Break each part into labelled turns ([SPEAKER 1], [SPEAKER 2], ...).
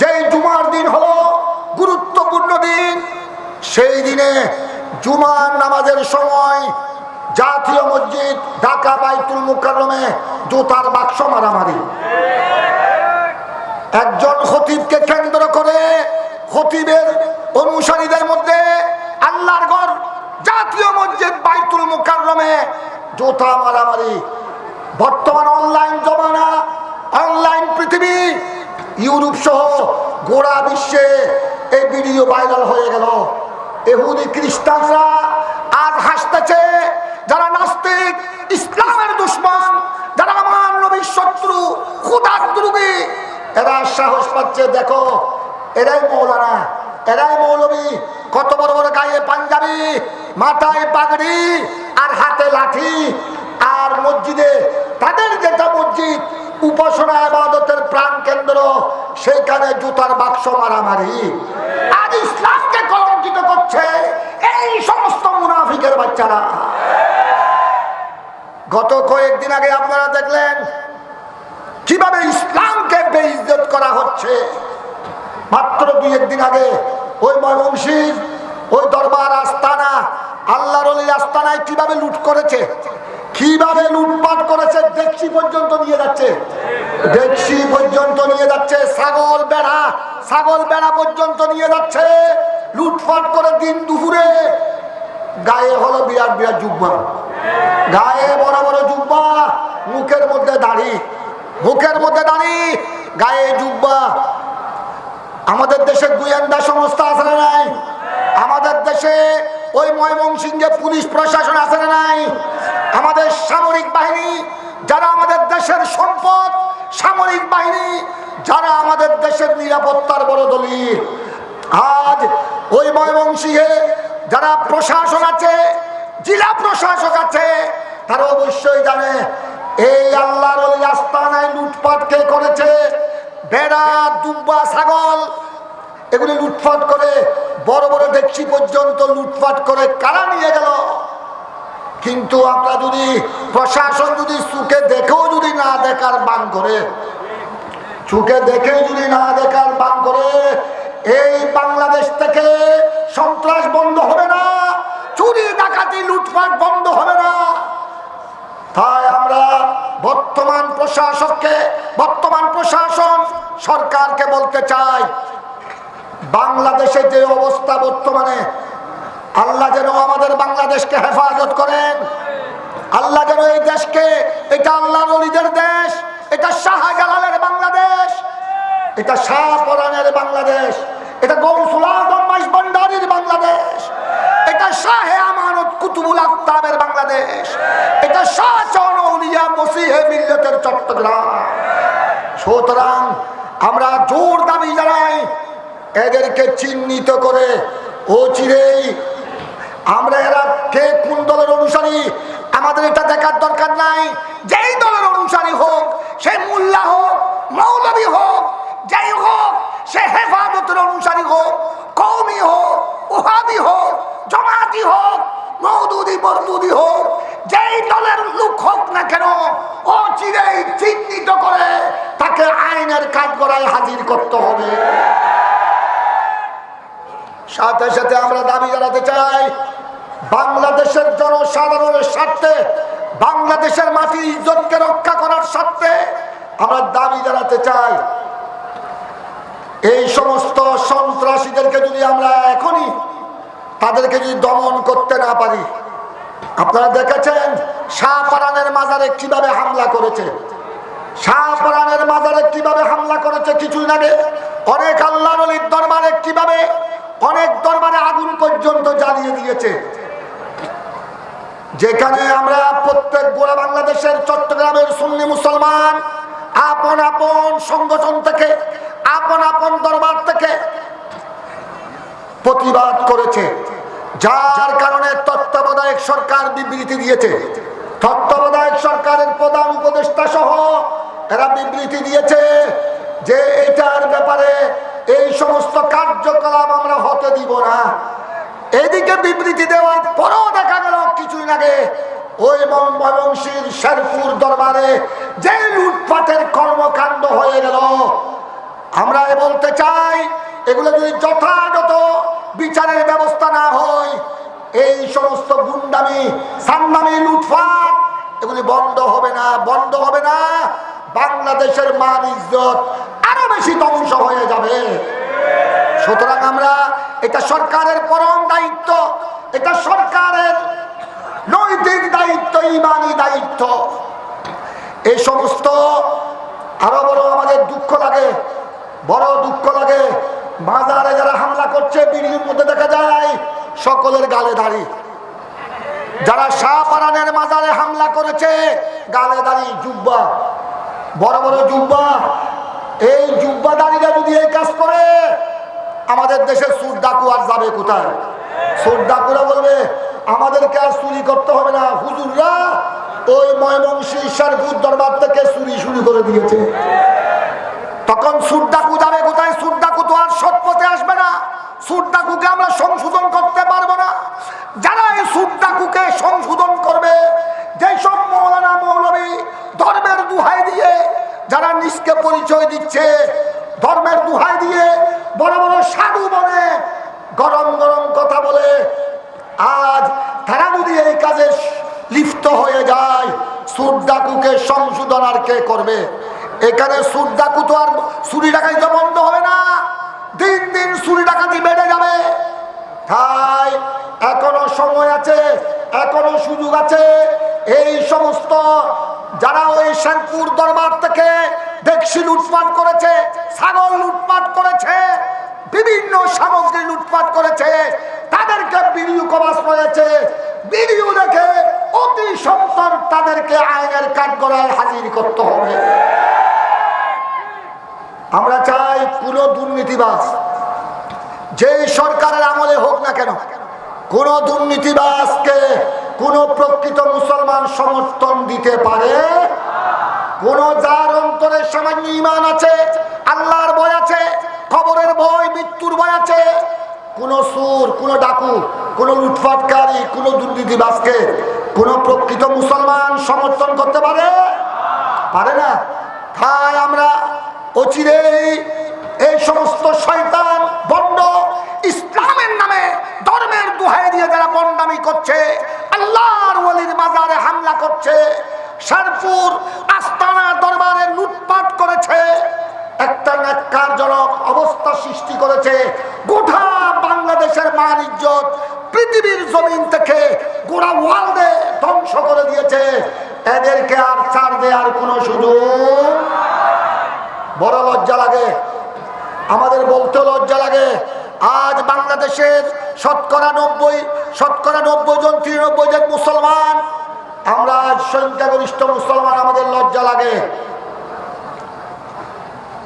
[SPEAKER 1] যেই জুমার দিন হলো, গুরুত্বপূর্ণ দিন, সেই দিনে জুমার নামাজের সময় জাতীয় মসজিদ, ঢাকা বাইতুল মুকাররমে জুতার বাক্স মারামারি। একজন খতিবকে কেন্দ্র করে খতিবের অনুসারীদের মধ্যে আল্লাহর ঘর, জাতীয় মসজিদ, বাইতুল মুকাররমে জুতা মারামারি। বর্তমান অনলাইন জমানা ইউরোপ সহ গোড়া বিশ্বে এই ভিডিও ভাইরাল হয়ে গেল। এহুদি খ্রিস্টানরা আজ হাসতেছে, যারা নাস্তিক, ইসলামের দুশ্মন, যারা আমার নবীর শত্রু, খুদার এরা সাহস পাচ্ছে, দেখো, এরাই মৌলানা, এরাই মৌলবী, কত বড় বড় গায়ে পাঞ্জাবি, মাথায় পাগড়ি আর হাতে লাঠি, আর মসজিদে তাদের যেটা মসজিদ উপাসনা আবাদতের প্রাণ কেন্দ্র সেইখানে জুতার বাক্স মারামারি। আর ইসলামকে কলঙ্কিত করছে এই সমস্ত মুনাফিকের বাচ্চারা। গত কয়েকদিন আগে আপনারা দেখলেন কীভাবে ইসলামকে বেইজ্জত করা হচ্ছে। মাত্র দুই একদিন আগে ওই ময়মনসির, ওই দরবার আস্তানা, আল্লাহর আস্তানায় কীভাবে লুট করেছে, কীভাবে লুটপাট করেছে দেখছি পর্যন্ত নিয়ে যাচ্ছে। দেখছি পর্যন্ত নিয়ে যাচ্ছে। ছাগল বেড়া ছাগল বেড়া পর্যন্ত নিয়ে যাচ্ছে। লুটপাট করে দিন দুপুরে। গায়ে হলো বিরাট বিরাট জুব্বা গায়ে বড় বড় জুব্বা মুখের মধ্যে দাড়ি। মুখের মধ্যে দাড়ি। গায়ে জুব্বা আমাদের দেশে গোয়েন্দা সংস্থা আছে না নাই? আমাদের দেশে ওই ময়মনসিংহে পুলিশ প্রশাসন আছে না নাই আমাদের সামরিক বাহিনী যারা আমাদের দেশের সম্পদ, সামরিক বাহিনী, যারা আমাদের দেশের নিরাপত্তার বড় দলিল। আজ ওই ময়মনসিংহে যারা প্রশাসন আছে, জেলা প্রশাসক আছে, তারা অবশ্যই জানে, এই আল্লাহর আস্তানায় লুটপাট কে করেছে? বেড়া, দুব্বা, ছাগল, এগুলি লুটপাট করে, বড় বড় ডেকচি পর্যন্ত লুটপাট করে কারা নিয়ে গেল? কিন্তু আমরা যদি প্রশাসন যদি চুকে দেখেও যদি না দেখার বান করে, চুকে দেখেও যদি না দেখার বান করে, এই বাংলাদেশ থেকে সন্ত্রাস বন্ধ হবে না, চুরি ডাকাতি লুটপাট বন্ধ হবে না। তাই আমরা বর্তমান প্রশাসককে, বর্তমান প্রশাসন সরকারকে বলতে চাই, বাংলাদেশে যে অবস্থা বর্তমানে আল্লাহ যেন আমাদের বাংলাদেশকে হেফাজত করেন। আল্লাহ যেন এই দেশকে, এটা আল্লাহ নলিদের দেশ, এটা শাহজালালের বাংলাদেশ, এটা শাহপরানের বাংলাদেশ, এটা গৌসুল আজম বাংলাদেশ, এটা শাহে আমানত কুতুবুল আক্তাবের বাংলাদেশ, এটা শাহ চৌনিয়া মসিহে মিল্লতের চট্টগ্রাম। সুতরাং আমরা জোর দাবি জানাই, এদেরকে চিহ্নিত করে ও চিরেই আমরা এরা কে কোন দলের অনুসারী? আমাদের এটা দেখার দরকার নাই। যেই দলের অনুসারী হোক, সে মোল্লা হোক, মৌলবী হোক, যাই হোক, সে হেফাজতের অনুসারী হোক কৌমি হোক, ওহাবি হোক, জমাতি হোক মৌদুদি বরদুদি হোক, যেই দলের লোক হোক না কেন, ও চিরেই চিহ্নিত করে তাকে আইনের কাজ করায় হাজির করতে হবে। সাথে সাথে আমরা দাবি জানাতে চাই বাংলাদেশের জনসাধারণের স্বার্থে, বাংলাদেশের মাটির ইজ্জতকে রক্ষা করার স্বার্থে আমরা দাবি জানাতে চাই। এই সমস্ত সন্ত্রাসীদেরকে যদি আমরা এখনই তাদেরকে যদি দমন করতে না পারি, আপনারা দেখেছেন শাহপারানের মাজারে কীভাবে হামলা করেছে? শাহপারানের মাজারে কীভাবে হামলা করেছে কিছুদিন আগে? অনেক আল্লাহ দরবারে কীভাবে, অনেক দরবারে আগুন পর্যন্ত জ্বালিয়ে দিয়েছে? যেখানে আমরা প্রত্যেক গোড়া বাংলাদেশের চট্টগ্রামের সুন্নি মুসলমান, আপন আপন সংগঠন থেকে, আপন আপন দরবার থেকে প্রতিবাদ করেছে, যার কারণে তত্ত্বাবধায়ক সরকার বিবৃতি দিয়েছে। তত্ত্বাবধায়ক সরকারের প্রধান উপদেষ্টা সহ এরা বিবৃতি দিয়েছে যে এটার ব্যাপারে এই সমস্ত কার্যকলাপ আমরা হতে দিব না। এদিকে বিবৃতি দেওয়ার পরেও দেখা গেল কিছুদিন আগে ওই ময়মনসির শেরপুর দরবারে যে লুটপাটের কর্মকাণ্ড হয়ে গেল। আমরা বলতে চাই, এগুলো যদি যথাযথ বিচারের ব্যবস্থা না হয়, এই সমস্ত গুন্ডামি সান্নামি লুটফাট এগুলি বন্ধ হবে না, বন্ধ হবে না। বাংলাদেশের মান ইজ্জত আরও বেশি ধ্বংস হয়ে যাবে। সুতরাং আমরা এটা সরকারের পরম দায়িত্ব, এটা সরকারের নৈতিক দায়িত্ব, ইমানি দায়িত্ব। এই সমস্ত আরও বড় আমাদের দুঃখ লাগে, বড় দুঃখ লাগে। বাজারে যারা হামলা করছে বিল্ডিং মধ্যে দেখা যায়, সকলের গালে দাড়ি। যারা শাহপারানের মাজারে হামলা করেছে, গালে দাড়ি, জুব্বা। বড় বড় জুব্বা। এই জুব্বা দাড়িরা যদি এই কাজ করে আমাদের দেশের সুর ডাকু আর যাবে কোথায়? সুর ডাকুরা বলবে, আমাদেরকে আর চুরি করতে হবে না, হুজুররা ওই ময়মনসী ঈশ্বরপুর দরবার থেকে চুরি শুরু করে দিয়েছে। তখন সুর ডাকু যাবে কোথায়? সুর ডাকু তো আর সৎ পথে আসবে না। সুর ডাকুকে আমরা সংশোধন করতে পারব না। যারা এই সুর ডাকুকে সংশোধন করবে যেসব মৌলানা মৌলবী ধর্মের দুহাই দিয়ে, যারা নিজকে পরিচয় দিচ্ছে, ধর্মের দুহাই দিয়ে বড় বড় সাধু বনে গরম গরম কথা বলে, আজ তারা যদি এই কাজে লিপ্ত হয়ে যায়। সুর ডাকুকে সংশোধন আর কে করবে? এখানে সুর ডাকু তো আর চুরি ডাকাইতে বন্ধ হবে না। দিন দিন চুরি ডাকাতি বেড়ে যাবে। তাই এখনও সময় আছে, এখনও সুযোগ আছে। এই সমস্ত যারা ওই শেরপুর দরবার থেকে দেখছি লুটপাট করেছে, ছাগল লুটপাট করেছে, বিভিন্ন সামগ্রী লুটপাট করেছে, তাদেরকে ভিডিও কমাস রয়েছে। ভিডিও দেখে অতি সত্তর তাদেরকে আইনের কাঠগড়ায় হাজির করতে হবে। আমরা চাই কোন দুর্নীতিবাজ যে সরকারের আমলে হোক না কেন, কোন দুর্নীতিবাজকে কোন প্রকৃত মুসলমান সমর্থন দিতে পারে কোন যার অন্তরে সামান্য ইমান আছে, আল্লাহর ভয় আছে খবরের ভয়, মৃত্যুর ভয় আছে। কোন সুর, কোন ডাকু, কোন লুটফাটকারী কোন দুর্নীতিবাজকে কোন প্রকৃত মুসলমান সমর্থন করতে পারে? পারে না। তাই আমরা অচিরেই এই সমস্ত শয়তান বন্ড ইসলামের নামে, ধর্মের দুহাই দিয়ে যারা বন্ডামি করছে, আল্লাহর ওলির মাজারে হামলা করছে শেরপুর আস্তানা দরবারে লুটপাট করেছে। একটা ন্যাক্কারজনক অবস্থা সৃষ্টি করেছে। গোটা বাংলাদেশের মান ইজ্জত পৃথিবীর জমিন থেকে গোড়া ওয়ার্ল্ডে ধ্বংস করে দিয়েছে। এদেরকে আর ছাড় দেওয়ার কোনো সুযোগ বড় লজ্জা লাগে। আমাদের বলতে লজ্জা লাগে। আজ বাংলাদেশের শতকরা নব্বই শতকরা নব্বই জন, তিরানব্বই জন মুসলমান আমরা সংখ্যাগরিষ্ঠ মুসলমান, আমাদের লজ্জা লাগে।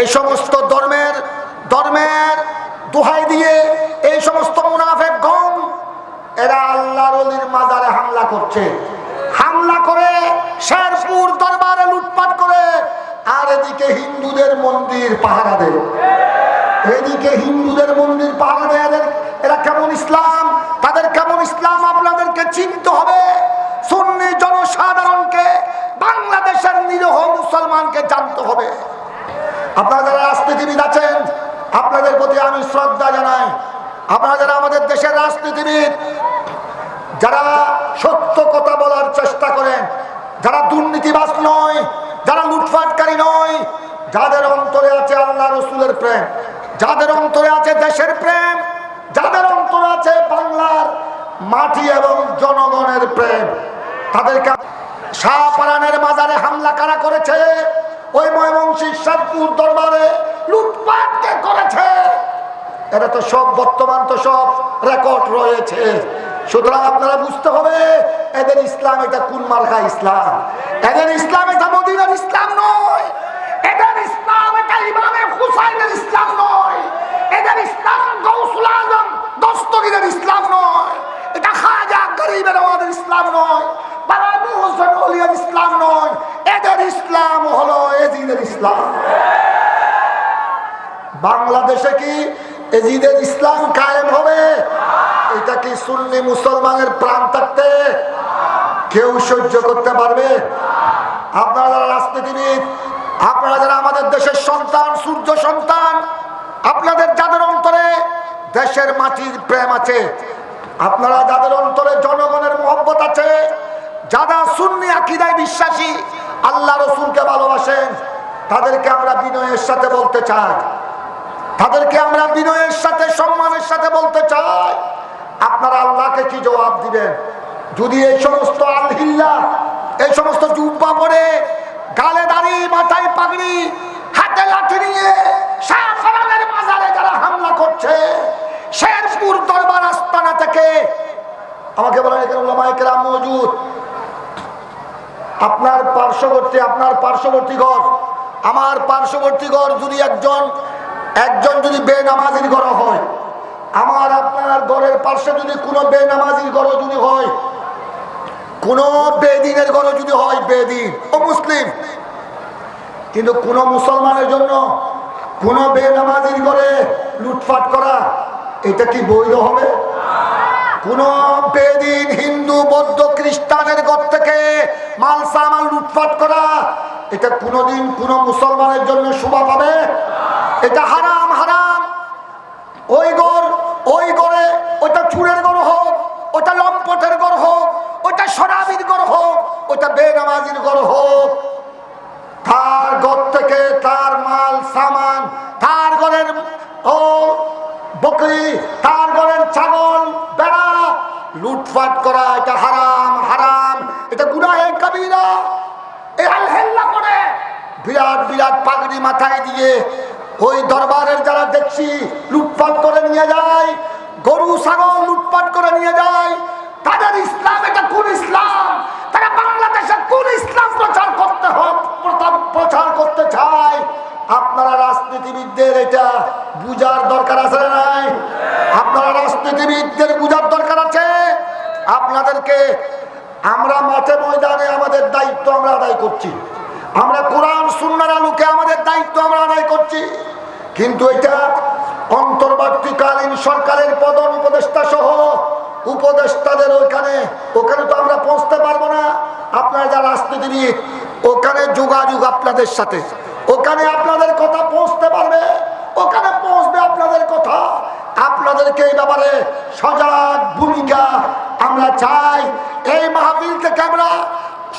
[SPEAKER 1] এই সমস্ত ধর্মের ধর্মের দোহাই দিয়ে এই সমস্ত মুনাফেক গম এরা আল্লাহর মাজারে হামলা করছে। হামলা করে শেরপুর দরবারে লুটপাট করে, আর এদিকে হিন্দুদের মন্দির পাহারা দেয় এদিকে হিন্দুদের মন্দির পাহারা দেয় এরা কেমন ইসলাম? তাদের কেমন ইসলাম আপনাদেরকে চিনতে হবে? সুন্নি জনসাধারণকে, বাংলাদেশের নিরহ মুসলমানকে জানতে হবে। আপনারা যারা রাজনীতিবিদ আছেন, আপনাদের প্রতি আমি শ্রদ্ধা জানাই। আপনারা যারা আমাদের দেশের রাজনীতিবিদ, যারা সত্য কথা বলার চেষ্টা করেন, যারা দুর্নীতিবাজ নয়, যারা লুটফাটকারী নয়, যাদের অন্তরে আছে আল্লাহ রসুলের প্রেম, যাদের অন্তরে আছে দেশের প্রেম, যাদের অন্তরে আছে বাংলার মাটি এবং জনগণের প্রেম। তাদেরকে শাহপারানের মাজারে হামলা কারা করেছে? ওই ময়মনসিংহ শেরপুর দরবারে লুটপাটকে করেছে। এটা তো সব, বর্তমান তো সব রেকর্ড রয়েছে। সুতরাং আপনারা বুঝতে হবে, এদের ইসলাম এটা কোন মার্কা ইসলাম? এদের ইসলাম এটা মদিনার ইসলাম নয় এদের ইসলাম এটা ইমামে হুসাইনের ইসলাম নয় এদের ইসলাম গৌসুল আজম দস্তগীরের ইসলাম নয় এটা খাজা গরিবের আমাদের ইসলাম নয় বাবা অলিয়ার ইসলাম নয়, এদের ইসলাম হলো এজিদের ইসলাম। বাংলাদেশে কি এজিদের ইসলাম কায়েম হবে? এটা কি সুন্নি মুসলমানের প্রাণ থাকতে কেউ সহ্য করতে পারবে? আপনারা যারা রাজনীতিবিদ, আপনারা যারা আমাদের দেশের সন্তান, সূর্য সন্তান, আপনাদের যাদের অন্তরে দেশের মাটির প্রেম আছে আপনারা যাদের অন্তরে জনগণের মহব্বত আছে, যারা সুন্নি আকিদায় বিশ্বাসী, আল্লাহ রসুলকে ভালোবাসেন, তাদেরকে আমরা বিনয়ের সাথে বলতে চাই। তাদেরকে আমরা বিনয়ের সাথে, সম্মানের সাথে বলতে চাই। আপনারা আল্লাহকে কি জবাব দিবেন? যদি এই সমস্ত আলহিল্লা, এই সমস্ত জুব্বা পরে গালে দাড়ি, মাথায় পাগড়ি, হাতে লাঠি নিয়ে শাহজালালের মাজারে যারা হামলা করছে শেরপুর দরবার আস্তানা থেকে আমাকে বলেন, এখানে ওলামাইকেরাম মজুদ। আপনার পার্শ্ববর্তী আপনার পার্শ্ববর্তী ঘর, আমার পার্শ্ববর্তী ঘর যদি একজন একজন যদি বেনামাজির ঘর হয়, আমার আপনার ঘরের পার্শ্বে যদি কোনো বেনামাজির ঘর যদি হয়, কোনো বেদিনের ঘর যদি হয়, বেদিন ও মুসলিম, কিন্তু কোন মুসলমানের জন্য কোন বেনামাজির ঘরে লুটফাট করা, এটা কি বৈধ হবে? কোন বেদিন হিন্দু, বৌদ্ধ, খ্রিস্টানের ঘর থেকে মাল সামাল লুটপাট করা, এটা কোনোদিন কোন মুসলমানের জন্য শোভা পাবে? এটা হারাম হারাম। ওই গড়, ওই গড়ে ওইটা চুরের গড় হোক ওটা লম্পটের গড় হোক ওটা সরাবির গড় হোক ওটা বেনামাজির গড় হোক তার ঘর থেকে তার মাল সামান তার ঘরের ও বকরি তার ঘরের ছাগল বেড়া লুটপাট করা, এটা হারাম হারাম, এটা গুনাহে কবিরা এ আলহেল্লা করে। বিরাট বিরাট পাগড়ি মাথায় দিয়ে ওই দরবারের যারা দেখছি, লুটপাট করে নিয়ে যায়, গরু, ছাগল লুটপাট করে নিয়ে যায়, তাদের ইসলাম, এটা কোন ইসলাম? তারা বাংলাদেশে কোন ইসলাম প্রচার করতে হোক প্রচার করতে চায়? আপনারা রাজনীতিবিদদের এটা বুঝার দরকার আছে নাই? আপনারা রাজনীতিবিদদের বুঝার আপনাদেরকে আমরা মাঠে ময়দানে আমাদের দায়িত্ব আমরা আদায় করছি। আমরা কোরআন সুন্নার আলোকে আমাদের দায়িত্ব আমরা আদায় করছি। কিন্তু এটা অন্তর্বর্তীকালীন সরকারের পদন উপদেষ্টা সহ উপদেষ্টাদের ওখানে ওখানে তো আমরা পৌঁছতে পারব না। আপনারা যারা রাজনীতিবিদ, ওখানে যোগাযোগ আপনাদের সাথে ওখানে আপনাদের কথা পৌঁছতে পারবে ওখানে পৌঁছবে আপনাদের কথা আপনাদেরকে এই ব্যাপারে সজাগ ভূমিকা আমরা চাই। এই মাহফিল থেকে আমরা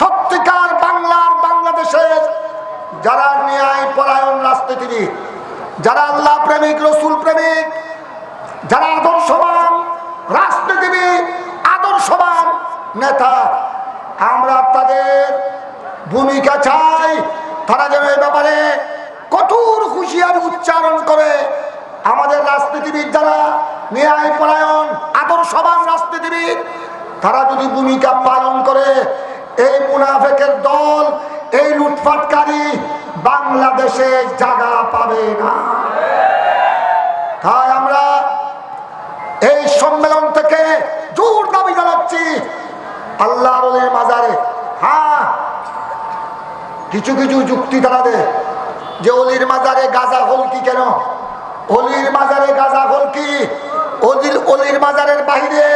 [SPEAKER 1] সত্যিকার বাংলার বাংলাদেশের যারা ন্যায় পরায়ণ রাজনীতিবিদ, যারা আল্লাহ প্রেমিক, রসুল প্রেমিক, যারা আদর্শবান, রাজনীতিবিদ, আদর্শবান নেতা, আমরা তাদের ভূমিকা চাই। তারা যেন এই ব্যাপারে কঠোর হুঁশিয়ার উচ্চারণ করে। আমাদের রাজনীতিবিদ যারা ন্যায় পরায়ণ, আদর্শবান রাজনীতিবিদ তারা যদি ভূমিকা পালন করে, এই মুনাফেকের দল, এই লুটপাটকারী বাংলাদেশে জায়গা পাবে না। তাই আমরা এই সম্মেলন থেকে জোর দাবি জানাচ্ছি আল্লাহর অলির মাজারে। হ্যাঁ কিছু কিছু যুক্তি তারা দেয় যে অলির মাজারে গাজা হল কি কেন? অলির মাজারে গাজা হল কি? অলির অলির মাজারের বাহিরে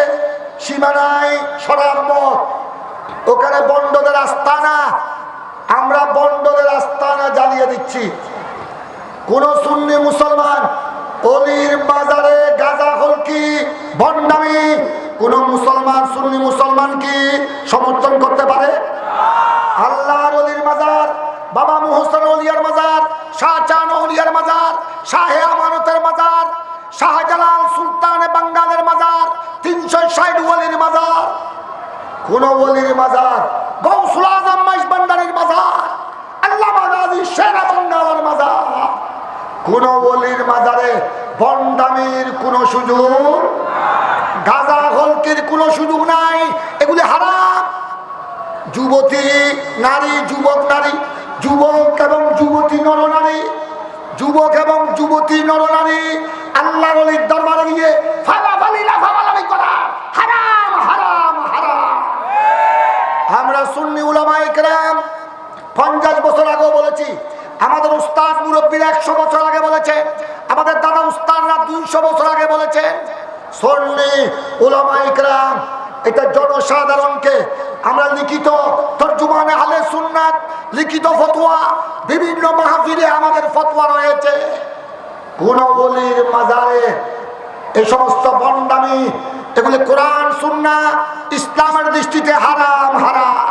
[SPEAKER 1] সীমানায় সরাব মত ওখানে বন্ডদের আস্তানা। আমরা বন্ডদের আস্তানা জ্বালিয়ে দিচ্ছি। কোন সুন্নি মুসলমান অলির বাজারে গাজা হল কি বন্ডামি কোন মুসলমান সুন্নি মুসলমান কি সমর্থন করতে পারে? আল্লাহর অলির মাজার, বাবা মুহসন অলিয়ার মাজার, শাহজাহান অলিয়ার মাজার, শাহে আমানতের মাজার শাহজালাল সুলতান বাঙ্গালের মাজার, তিনশো ষাট ওলির মাজার। কোন ওলির মাজার? মাজার। সেরা মাজার। কোন গাজা কোন নাই। এগুলি যুবতী নারী, যুবক নারী, যুবক এবং যুবতী নরনারী যুবক এবং যুবতী নরনারী আল্লাহ অলির দরবারে গিয়ে ফালাফালি লাফালাফি করা। হারাম হারাম হারাম। আমরা সুন্নি উলামায়ে কেরাম পঞ্চাশ বছর আগেও বলেছি, আমাদের উস্তাদ মুরব্বীর একশো বছর আগে বলেছে, আমাদের দাদা উস্তাদরা দুইশো বছর আগে বলেছেন সন্নি উলামাইকরাম এটা জনসাধারণকে আমরা লিখিত তর্জুমানে হালে সুন্নাত লিখিত ফতোয়া, বিভিন্ন মাহফিলে আমাদের ফতোয়া রয়েছে। কোন বলির মাজারে এই সমস্ত বন্ডামি এগুলি কোরআন সুন্না ইসলামের দৃষ্টিতে হারাম হারাম।